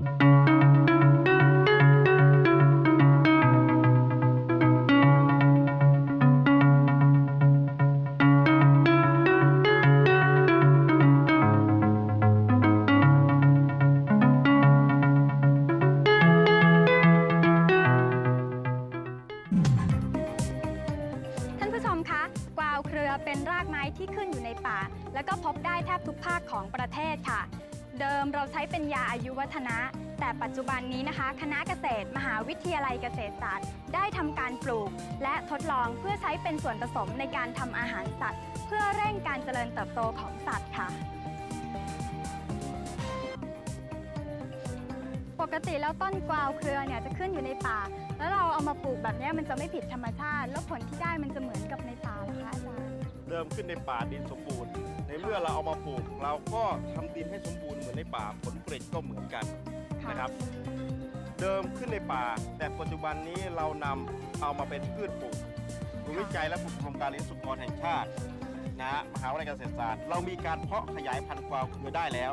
เครือเป็นรากไม้ที่ขึ้นอยู่ในป่า แล้วก็พบได้แทบทุกภาคของประเทศค่ะ เดิมเราใช้เป็นยาอายุวัฒนะ แต่ปัจจุบันนี้นะคะ คณะเกษตร มหาวิทยาลัยเกษตรศาสตร์ ได้ทำการปลูก และทดลองเพื่อใช้เป็นส่วนผสมในการทำอาหารสัตว์ เพื่อเร่งการเจริญเติบโตของสัตว์ค่ะปกติแล้วต้นกวาวเครือเนี่ยจะขึ้นอยู่ในป่า แล้วเราเอามาปลูกแบบนี้มันจะไม่ผิดธรรมชาติ แล้วผลที่ได้มันจะเหมือนกับในป่าหรอคะอาจารย์ เดิมขึ้นในป่าดินสมบูรณ์ ในเมื่อเราเอามาปลูก เราก็ทำดินให้สมบูรณ์เหมือนในป่าผลผลิตก็เหมือนกันนะครับ เดิมขึ้นในป่า แต่ปัจจุบันนี้เรานำเอามาเป็นพืชปลูกศูนย์วิจัยและฝึกโครงการเลี้ยงสุกรแห่งชาตินะฮะมหาวิทยาลัยเกษตรศาสตร์เรามีการเพาะขยายพันธุ์กวาวเครือได้แล้ว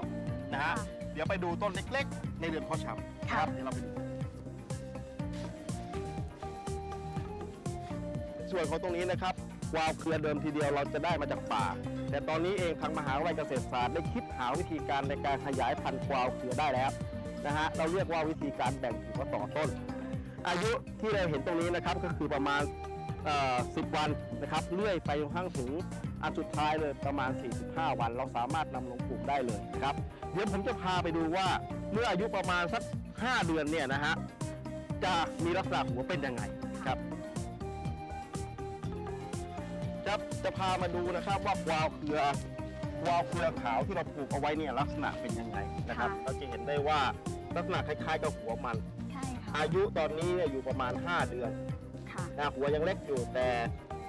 นะฮะค่ะเดี๋ยวไปดูต้นเล็ก ๆ ในเรือนเพาะชำนะครับเดี๋ยวเราไปดูส่วนของตรงนี้นะครับก วาวเครือเดิมทีเดียวเราจะได้มาจากป่า แต่ตอนนี้เองทางมหาวิทยาลัยเกษตรศาสตร์ได้คิดหาวิธีการในการขยายพันธุ์กวาวเครือได้แล้วนะฮะเราเรียกว่าวิธีการแบ่งกิ่งว่าต่อต้น อายุที่เราเห็นตรงนี้นะครับก็คือประมาณเอ่อ10วันนะครับเลื่อยไปจนกระทั่งถึงอันสุดท้ายเลยประมาณ 45 วัน เราสามารถนำลงปลูกได้เลยนะครับเดี๋ยวผมจะพาไปดูว่าเมื่ออายุประมาณสัก 5 เดือนเนี่ยนะฮะจะมีลักษณะหัวเป็นยังไงครับ จะจะพามาดูนะครับว่ากวาวเครือกวาวเครือขาวที่เราปลูกเอาไว้เนี่ยลักษณะเป็นยังไงนะครับค่ะเราจะเห็นได้ว่าลักษณะคล้ายๆกับหัวมัน ใช่ค่ะ อายุตอนนี้เนี่ยอยู่ประมาณ 5 เดือนค่ะนะหัวยังเล็กอยู่แต่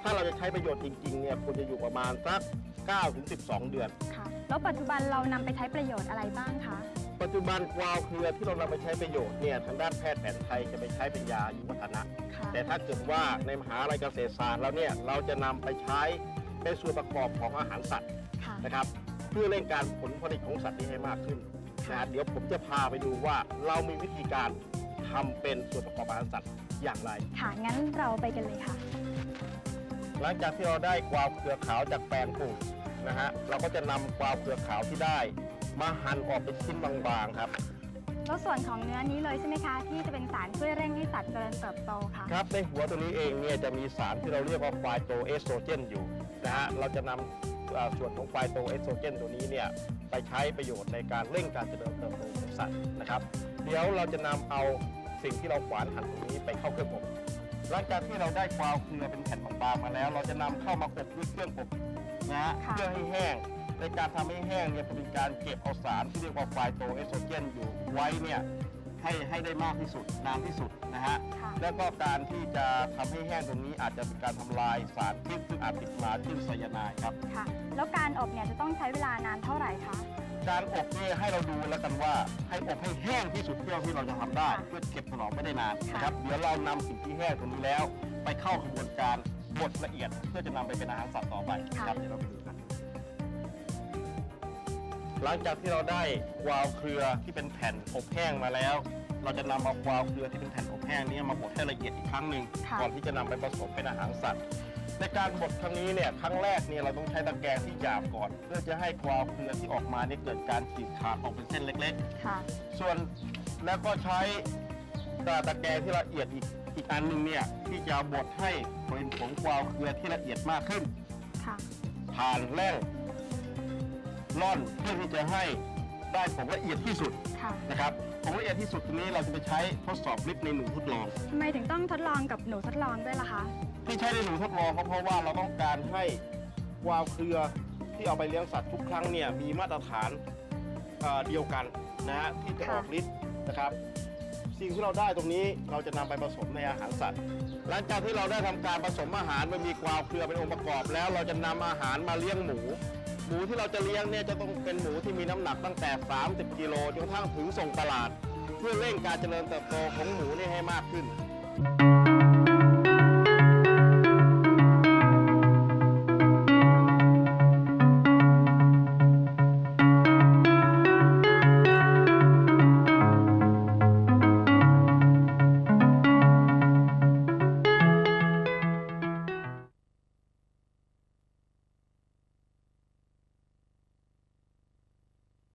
ถ้าเราจะใช้ประโยชน์จริงๆเนี่ยควรจะอยู่ประมาณสัก9ถึง12 เดือน ค่ะ แล้วปัจจุบันเรานำไปใช้ประโยชน์อะไรบ้างคะ ปัจจุบันกวาวเครือที่เรานำไปใช้ประโยชน์เนี่ยทางด้านแพทย์แผนไทยจะไปใช้เป็นยาอายุวัฒนะค่ะแต่ถ้าเกิดว่าในมหาลัยเกษตรศาสตร์แล้วเนี่ยเราจะนำไปใช้เป็นส่วนประกอบของอาหารสัตว์ค่ะนะครับเพื่อเร่งการผลผลิตของสัตว์นี้ให้มากขึ้นนะค่ะฮะเดี๋ยวผมจะพาไปดูว่าเรามีวิธีการทำเป็นส่วนประกอบอาหารสัตว์อย่างไร ค่ะ งั้นเราไปกันเลยค่ะ หลังจากที่เราได้กวาวเครือขาวจากแปลงปลูกนะฮะเราก็จะนำกวาวเครือขาวที่ได้ มาหั่นออกเป็นชิ้นบางๆครับ แล้วส่วนของเนื้อนี้เลยใช่ไหมคะ ที่จะเป็นสารช่วยเร่งให้สัตว์เจริญเติบโตค่ะ ครับในหัวตัวนี้เองเนี่ยจะมีสารที่เราเรียกว่าไฟโตเอสโตรเจนอยู่นะฮะเราจะนำเอ่อส่วนของไฟโตเอสโตรเจนตัวนี้เนี่ยไปใช้ประโยชน์ในการเร่งการเจริญเติบโตของสัตว์นะครับ เดี๋ยวเราจะนำเอาสิ่งที่เราขวานหั่นตรงนี้ไปเข้าเครื่องอบหลังจากที่เราได้กวาวเครือเป็นแผ่นบางๆมาแล้ว เราจะนำเข้ามาอบด้วยเครื่องอบนะฮะค่ะเพื่อให้แห้ง ในการทำให้แห้งเนี่ยเป็นการเก็บเอาสารที่เรียกว่าไฟโตเอสโตรเจนอยู่ไว้เนี่ยให้ให้ได้มากที่สุดนานที่สุดนะฮะค่ะแล้วก็การที่จะทำให้แห้งตรงนี้อาจจะเป็นการทำลายสารพิษซึ่งอาจติดมาซึ่งไซยาไนด์ครับค่ะแล้วการอบเนี่ยจะต้องใช้เวลานานเท่าไหร่คะการอบเนี่ยให้เราดูแล้วกันว่าให้อบให้แห้งที่สุดที่เราที่เราจะทำได้ค่ะเพื่อเก็บถนอมไม่ได้นานค่ะนะครับเดี๋ยวเรานำสิ่งที่แห้งตรงนี้แล้ว ไปเข้ากระบวนการบดละเอียดเพื่อจะนำไปเป็นอาหารสัตว์ต่อไปนะครับเดี๋ยวเราไปดูกัน หลังจากที่เราได้กวาวเครือที่เป็นแผ่นอบแห้งมาแล้ว เราจะนำเอากวาวเครือที่เป็นแผ่นอบแห้งนี้มาบดให้ละเอียดอีกครั้งหนึ่งค่ะก่อนที่จะนำไปผสมเป็นอาหารสัตว์ ในการบดครั้งนี้เนี่ยครั้งแรกเนี่ยเราต้องใช้ตะแกรงที่หยาบก่อน เพื่อจะให้กวาวเครือที่ออกมาเนี่ยเกิดการฉีกขาดออกเป็นเส้นเล็กค่ะๆส่วนแล้วก็ใช้ตะแกรงที่ละเอียดอีกอีกอันหนึ่งเนี่ยที่จะบดให้เป็นผงกวาวเครือที่ละเอียดมากขึ้นค่ะผ่านแร่ง ร่อนเพื่อที่จะให้ได้ผงละเอียดที่สุดค่ะนะครับผงละเอียดที่สุดตรงนี้เราจะไปใช้ทดสอบฤทธิ์ในหนูทดลองทำไมถึงต้องทดลองกับหนูทดลองด้วยล่ะคะ ที่ใช้ในหนูทดลองก็เพราะว่าเราต้องการให้กวาวเครือที่เอาไปเลี้ยงสัตว์ทุกครั้งเนี่ยมีมาตรฐานเอ่อเดียวกันนะฮะที่จะออกฤทธิ์นะครับ สิ่งที่เราได้ตรงนี้เราจะนำไปผสมในอาหารสัตว์ หลังจากที่เราได้ทำการผสมอาหารมันมีกวาวเครือเป็นองค์ประกอบ แล้วเราจะนำอาหารมาเลี้ยงหมู หมูที่เราจะเลี้ยงเนี่ยจะต้องเป็นหมูที่มีน้ำหนักตั้งแต่ 30 กิโลจนกระทั่งถึงส่งตลาด เพื่อเร่งการเจริญเติบโตของหมูนี่ให้มากขึ้น